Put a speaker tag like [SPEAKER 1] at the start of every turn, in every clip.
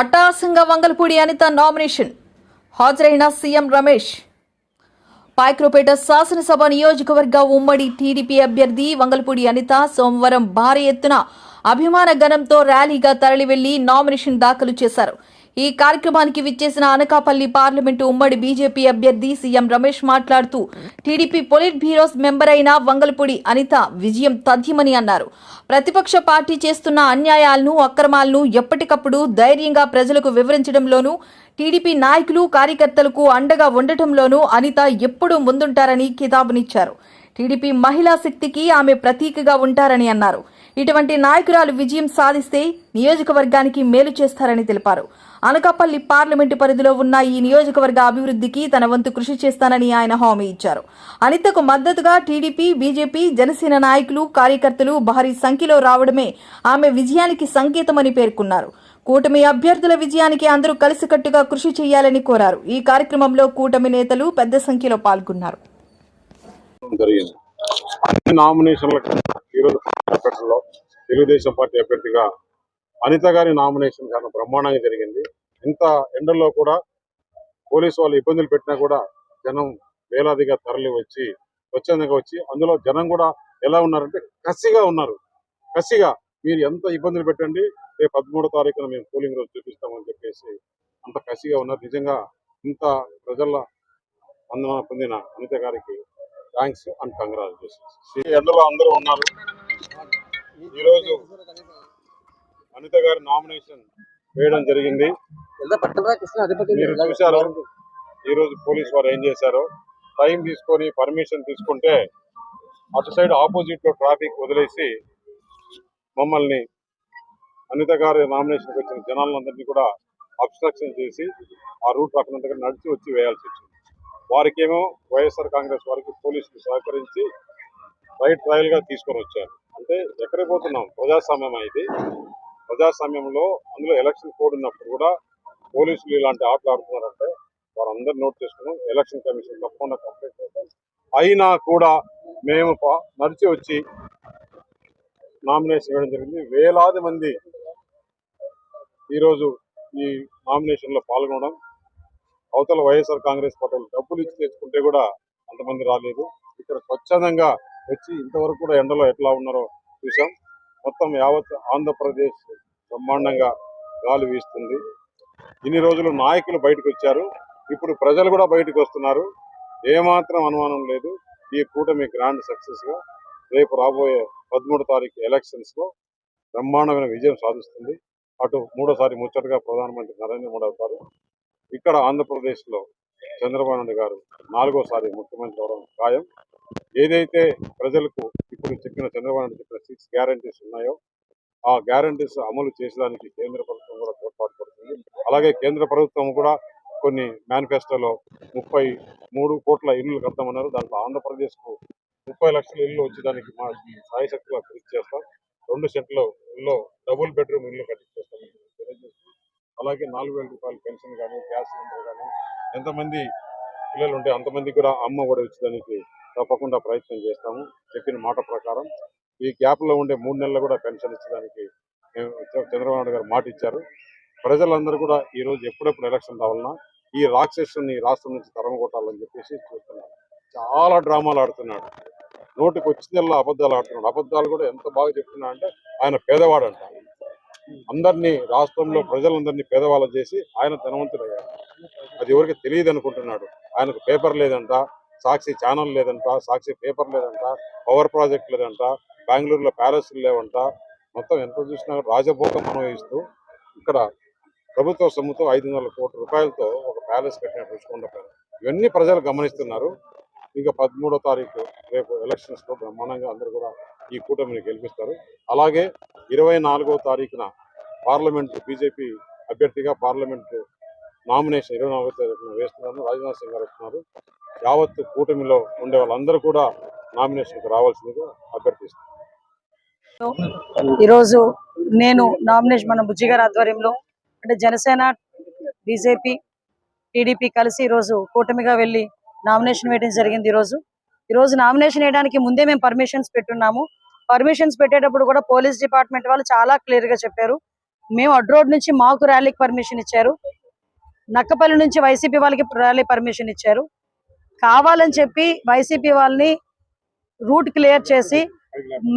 [SPEAKER 1] అట్టాసంగా Vangalapudi Anitha nomination. హాజరైన CM Ramesh. Payakaraopeta శాసనసభ నియోజకవర్గ ఉమ్మడి టీడీపీ అభ్యర్థి వంగలపూడి అనిత సోమవారం భారీ ఎత్తున అభిమాన గణంతో ర్యాలీగా తరలివెళ్ళి నామినేషన్ దాఖలు చేశారు. ఈ కార్యక్రమానికి విచ్చేసిన అనకాపల్లి పార్లమెంటు ఉమ్మడి బీజేపీ అభ్యర్థి సీఎం రమేష్ మాట్లాడుతూ టీడీపీ పొలిట్ బ్యూరోస్ మెంబర్ అయిన వంగలపూడి అనిత విజయం తథ్యమని అన్నారు. ప్రతిపక్ష పార్టీ చేస్తున్న అన్యాయాలను అక్రమాలను ఎప్పటికప్పుడు ధైర్యంగా ప్రజలకు వివరించడంలోనూ టీడీపీ నాయకులు కార్యకర్తలకు అండగా ఉండటంలోనూ అనిత ఎప్పుడూ ముందుంటారని కితాబునిచ్చారు. టీడీపీ మహిళా శక్తికి ఆమె ప్రతీకగా ఉంటారని అన్నారు. ఇటువంటి నాయకురాలు విజయం సాధిస్తే నియోజకవర్గానికి మేలు చేస్తారని తెలిపారు. అనకాపల్లి పార్లమెంటు పరిధిలో ఉన్న ఈ నియోజకవర్గ అభివృద్ధికి తన వంతు కృషి చేస్తానని ఆయన హామీ ఇచ్చారు. అనితకు మద్దతుగా టీడీపీ బీజేపీ జనసేన నాయకులు కార్యకర్తలు భారీ సంఖ్యలో రావడమే ఆమె విజయానికి సంకేతమని పేర్కొన్నారు. కూటమి అభ్యర్థుల విజయానికి అందరూ కలిసికట్టుగా కృషి చేయాలని కోరారు. ఈ కార్యక్రమంలో కూటమి నేతలు పెద్ద సంఖ్యలో పాల్గొన్నారు.
[SPEAKER 2] నామినేషన్లకు ఈరోజు పెట్టడంలో తెలుగుదేశం పార్టీ అభ్యర్థిగా అనిత గారి నామినేషన్ చాలా బ్రహ్మాండంగా జరిగింది. ఇంత ఎండల్లో కూడా పోలీసు వాళ్ళు ఇబ్బందులు పెట్టినా కూడా జనం వేలాదిగా తరలి వచ్చి స్వచ్ఛందంగా వచ్చి అందులో జనం కూడా ఎలా ఉన్నారంటే కసిగా ఉన్నారు. కసిగా మీరు ఎంత ఇబ్బందులు పెట్టండి రేపు పదమూడో తారీఖున మేము పోలింగ్ రోజు చూపిస్తామని చెప్పేసి అంత కసిగా ఉన్నారు. నిజంగా ఇంత ప్రజల వందన పొందిన అనిత గారికి థ్యాంక్స్ అండ్ కంగ్రాచులేషన్స్. ఎండలో అందరూ ఉన్నారు. ఈరోజు అనిత గారు నామినేషన్ వేయడం జరిగింది. మీరు చూశారు. ఈరోజు పోలీసు వారు ఏం చేశారు? టైం తీసుకొని పర్మిషన్ తీసుకుంటే అటు సైడ్ ఆపోజిట్లో ట్రాఫిక్ వదిలేసి మమ్మల్ని అనిత గారి నామినేషన్కి వచ్చిన జనాలందరినీ కూడా అబ్స్ట్రక్షన్ చేసి ఆ రూట్ అక్కడ నడిచి వచ్చి వేయాల్సి వచ్చింది. వారికేమో వైఎస్ఆర్ కాంగ్రెస్ వారికి పోలీసులు సహకరించి రైట్ ట్రయల్గా తీసుకొని వచ్చారు. అంటే ఎక్కడికి పోతున్నాం ప్రజాస్వామ్యం ఇది. ప్రజాస్వామ్యంలో అందులో ఎలక్షన్ కోడ్ ఉన్నప్పుడు కూడా పోలీసులు ఇలాంటి ఆటలు ఆడుతున్నారంటే వారందరూ నోట్ చేసుకున్నాం ఎలక్షన్ కమిషన్ తప్పకుండా కంప్లైంట్ చేస్తాం అయినా కూడా మేము ప- నడిచి వచ్చి నామినేషన్ వేయడం జరిగింది. వేలాది మంది ఈరోజు ఈ నామినేషన్లో పాల్గొనడం అవతల వైఎస్ఆర్ కాంగ్రెస్ పార్టీ డబ్బులు ఇచ్చి తెచ్చుకుంటే కూడా అంతమంది రాలేదు. ఇక్కడ స్వచ్ఛందంగా వచ్చి ఇంతవరకు కూడా ఎండలో ఎట్లా ఉన్నారో చూసాం మొత్తం యావత్ ఆంధ్రప్రదేశ్ బ్రహ్మాండంగా గాలి వీస్తుంది. ఇన్ని రోజులు నాయకులు బయటకు వచ్చారు. ఇప్పుడు ప్రజలు కూడా బయటకు వస్తున్నారు. ఏమాత్రం అనుమానం లేదు. ఈ కూటమి గ్రాండ్ సక్సెస్గా రేపు రాబోయే పదమూడు తారీఖు ఎలక్షన్స్లో బ్రహ్మాండమైన విజయం సాధిస్తుంది. అటు మూడోసారి ముచ్చటగా ప్రధానమంత్రి నరేంద్ర మోడీ అవుతారు. ఇక్కడ ఆంధ్రప్రదేశ్లో చంద్రబాబు నాయుడు గారు నాలుగోసారి ముఖ్యమంత్రి అవడం ఖాయం. ఏదైతే ప్రజలకు ఇప్పుడు చెప్పిన చంద్రబాబు నాయుడు చెప్పిన సిక్స్ గ్యారంటీస్ ఉన్నాయో ఆ గ్యారంటీస్ అమలు చేసేదానికి కేంద్ర ప్రభుత్వం కూడా తోడ్పాటు పడుతుంది. అలాగే కేంద్ర ప్రభుత్వం కూడా కొన్ని మేనిఫెస్టోలో ముప్పై మూడు కోట్ల ఇల్లు కడతామన్నారు. దాంట్లో ఆంధ్రప్రదేశ్కు ముప్పై లక్షల ఇల్లు వచ్చేదానికి మా సాయశక్తిగా కృషి చేస్తాం. రెండు సెంట్లో ఇల్లు డబుల్ బెడ్రూమ్ ఇల్లు కట్టించేస్తాం అలాగే నాలుగు వేల రూపాయల పెన్షన్ కానీ గ్యాస్ సిలిండర్ కానీ ఎంతమంది పిల్లలు ఉంటే అంతమంది కూడా అమ్మ ఒడి వచ్చేదానికి తప్పకుండా ప్రయత్నం చేస్తాము. చెప్పిన మాట ప్రకారం ఈ గ్యాప్లో ఉండే మూడు నెలలు కూడా పెన్షన్ ఇచ్చడానికి మేము చంద్రబాబు నాయుడు గారు మాట ఇచ్చారు. ప్రజలందరూ కూడా ఈ రోజు ఎప్పుడెప్పుడు ఎలక్షన్ రావాలన్నా ఈ రాక్షసుని రాష్ట్రం నుంచి తరమ కొట్టాలని చెప్పేసి చూస్తున్నారు చాలా డ్రామాలు ఆడుతున్నాడు. నోటికి వచ్చిందల్లా అబద్ధాలు ఆడుతున్నాడు. అబద్ధాలు కూడా ఎంత బాగా చెప్తున్నా అంటే ఆయన పేదవాడు అంట అందరినీ రాష్ట్రంలో ప్రజలందరినీ పేదవాళ్ళు చేసి ఆయన ధనవంతుడు అయ్యాడు అది ఎవరికి తెలియదు అనుకుంటున్నాడు ఆయనకు పేపర్ లేదంట. సాక్షి ఛానల్ లేదంట సాక్షి పేపర్ లేదంట పవర్ ప్రాజెక్ట్ లేదంట బెంగళూరులో ప్యాలెస్లు లేవంట. మొత్తం ఎంత చూసినా రాజభోగం అనుభవిస్తూ ఇక్కడ ప్రభుత్వ సొమ్ముతో ఐదు వందల కోట్ల రూపాయలతో ఒక ప్యాలెస్ కట్టినట్టు రుచికొండపోయారు ఇవన్నీ ప్రజలు గమనిస్తున్నారు. ఇంకా పదమూడో తారీఖు రేపు ఎలక్షన్స్లో బ్రహ్మాండంగా అందరూ కూడా ఈ కూటమిని గెలిపిస్తారు. అలాగే ఇరవై నాలుగో తారీఖున పార్లమెంట్ బీజేపీ అభ్యర్థిగా పార్లమెంట్ నామినేషన్ ఇరవై నాలుగో తారీఖున వేస్తున్నారు రాజ్నాథ్ సింగ్ గారు వస్తున్నారు యావత్ కూటమిలో ఉండే వాళ్ళందరూ కూడా నామినేషన్కి రావాల్సిందిగా అభ్యర్థిస్తాను
[SPEAKER 3] ఈరోజు నేను నామినేషన్ మన బుజ్జి గారి ఆధ్వర్యంలో అంటే జనసేన బీజేపీ టీడీపీ కలిసి ఈరోజు కూటమిగా వెళ్ళి నామినేషన్ వేయడం జరిగింది ఈరోజు. ఈరోజు నామినేషన్ వేయడానికి ముందే మేము పర్మిషన్స్ పెట్టున్నాము. పర్మిషన్స్ పెట్టేటప్పుడు కూడా పోలీస్ డిపార్ట్మెంట్ వాళ్ళు చాలా క్లియర్గా చెప్పారు. మేము అడ్రోడ్ నుంచి మాకు ర్యాలీకి పర్మిషన్ ఇచ్చారు. నక్కపల్లి నుంచి వైసీపీ వాళ్ళకి ర్యాలీ పర్మిషన్ ఇచ్చారు. కావాలని చెప్పి వైసీపీ వాళ్ళని రూట్ క్లియర్ చేసి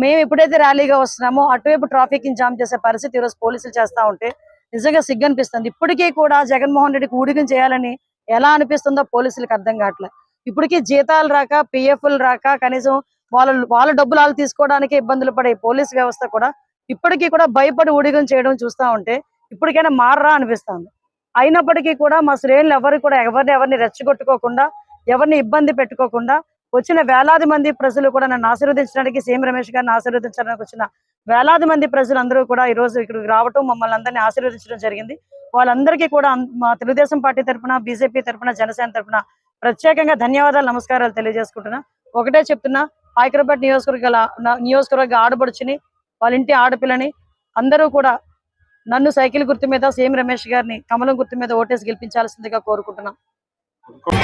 [SPEAKER 3] మేము ఎప్పుడైతే ర్యాలీగా వస్తున్నామో అటువైపు ట్రాఫిక్ జామ్ చేసే పరిస్థితి ఈరోజు పోలీసులు చేస్తా ఉంటే నిజంగా సిగ్గు అనిపిస్తుంది. ఇప్పటికీ కూడా జగన్మోహన్ రెడ్డికి ఊడిగం చేయాలని ఎలా అనిపిస్తుందో పోలీసులకు అర్థం కావట్లేదు. ఇప్పటికీ జీతాలు రాక పిఎఫ్లు రాక కనీసం వాళ్ళ వాళ్ళ డబ్బులు వాళ్ళు తీసుకోవడానికి ఇబ్బందులు పడే పోలీస్ వ్యవస్థ కూడా ఇప్పటికీ కూడా భయపడి ఊడిగం చేయడం చూస్తా ఉంటే ఇప్పటికైనా మారరా అనిపిస్తుంది. అయినప్పటికీ కూడా మా శ్రేణులు ఎవరు కూడా ఎవరిని ఎవరిని రెచ్చగొట్టుకోకుండా ఎవరిని ఇబ్బంది పెట్టుకోకుండా వచ్చిన వేలాది మంది ప్రజలు కూడా నన్ను ఆశీర్వదించడానికి సీఎం రమేష్ గారిని ఆశీర్వదించడానికి వచ్చిన వేలాది మంది ప్రజలందరూ కూడా ఈ రోజు ఇక్కడికి రావటం మమ్మల్ని అందరినీ ఆశీర్వదించడం జరిగింది. వాళ్ళందరికీ కూడా మా తెలుగుదేశం పార్టీ తరపున బీజేపీ తరపున జనసేన తరపున ప్రత్యేకంగా ధన్యవాదాలు నమస్కారాలు తెలియజేసుకుంటున్నా. ఒకటే చెప్తున్నా హైదరాబాద్ నియోజకవర్గ నియోజకవర్గ ఆడపడుచుని వాళ్ళ ఇంటి ఆడపిల్లని అందరూ కూడా నన్ను సైకిల్ గుర్తు మీద సీఎం రమేష్ గారిని కమలం గుర్తు మీద ఓటేసి గెలిపించాల్సిందిగా కోరుకుంటున్నాం. Como...